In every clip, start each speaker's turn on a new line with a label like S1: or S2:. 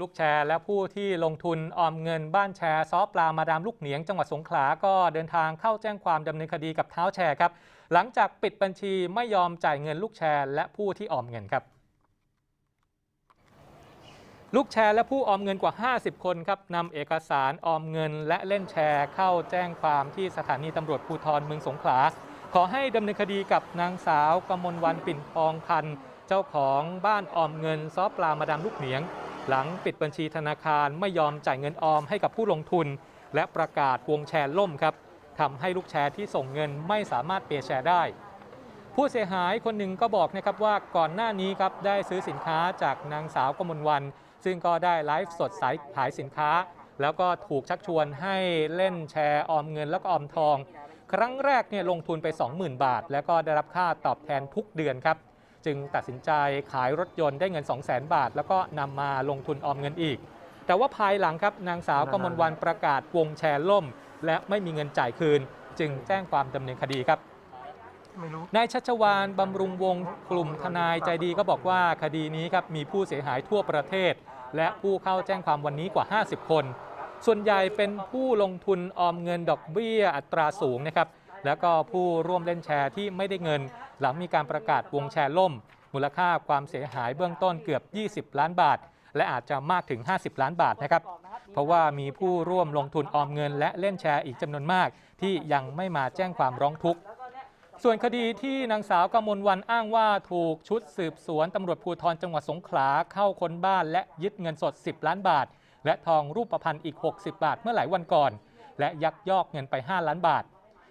S1: ลูกแชร์และผู้ที่ลงทุนออมเงินบ้านแชร์ซอปลามาดามลูกเหนียงจังหวัดสงขลาก็เดินทางเข้าแจ้งความดำเนินคดีกับเท้าแชร์ครับ หลังจากปิดบัญชีไม่ยอมจ่ายเงินลูกแชร์และผู้ที่ออมเงินครับ ลูกแชร์และผู้ออมเงินกว่า 50 คนครับนำเอกสารออมเงินและเล่นแชร์เข้าแจ้งความที่สถานีตำรวจภูธรเมืองสงขลาขอให้ดำเนินคดีกับนางสาวกมลวันปิ่นทองพันธ์เจ้าของบ้านออมเงินซอปลามาดามลูกเหนียง หลังปิดบัญชีธนาคารไม่ยอมจ่ายเงินออมให้กับผู้ลงทุน และประกาศวงแชร์ล่มครับทำให้ลูกแชร์ที่ส่งเงินไม่สามารถเปีย์แชร์ได้ ผู้เสียหายคนหนึ่งก็บอกนะครับว่าก่อนหน้านี้ครับได้ซื้อสินค้าจากนางสาวกมลวัน ซึ่งก็ได้ไลฟ์สดสายขายสินค้า แล้วก็ถูกชักชวนให้เล่นแชร์ออมเงินแล้วก็ออมทอง ครั้งแรกเนี่ยลงทุนไป 20,000 บาท แล้วก็ได้รับค่าตอบแทนทุกเดือนครับ จึงตัดสินใจขายรถยนต์ได้เงิน 200,000 บาท แล้วก็นำมาลงทุนออมเงินอีก แต่ว่าภายหลังครับนางสาวกมลวันประกาศวงแชร์ล่ม และไม่มีเงินจ่ายคืน จึงแจ้งความดำเนินคดีครับ
S2: ไม่รู้
S1: นายชัชวานบำรุงวงศ์กลุ่มทนายใจดีก็บอกว่าคดีนี้ครับมีผู้เสียหายทั่วประเทศ และผู้เข้าแจ้งความวันนี้กว่า 50 คน ส่วนใหญ่เป็นผู้ลงทุนออมเงินดอกเบี้ยอัตราสูงนะครับ แล้วก็ผู้ร่วมเล่นแชร์ที่ไม่ได้เงิน หลังมีการประกาศวงแชร์ล่ม มูลค่าความเสียหายเบื้องต้นเกือบ 20 ล้านบาท และอาจจะมากถึง 50 ล้านบาทนะครับ เพราะว่ามีผู้ร่วมลงทุนออมเงิน และเล่นแชร์อีกจำนวนมาก ที่ยังไม่มาแจ้งความร้องทุกข์ส่วนคดีที่นางสาวกมลวันอ้างว่าถูกชุดสืบสวนตำรวจภูธรจังหวัดสงขลาเข้าค้นบ้านและยึดเงินสด 10 ล้านบาท และทองรูปพรรณอีก 60 บาทเมื่อหลายวันก่อน และยักยอกเงินไป 5 ล้านบาท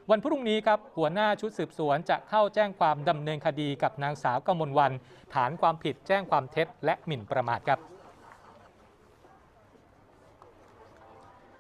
S1: วันพรุ่งนี้ครับหัวหน้าชุดสืบสวนจะเข้าแจ้งความดำเนินคดีกับนางสาวกมลวัน ฐานความผิดแจ้งความเท็จและหมิ่นประมาทครับ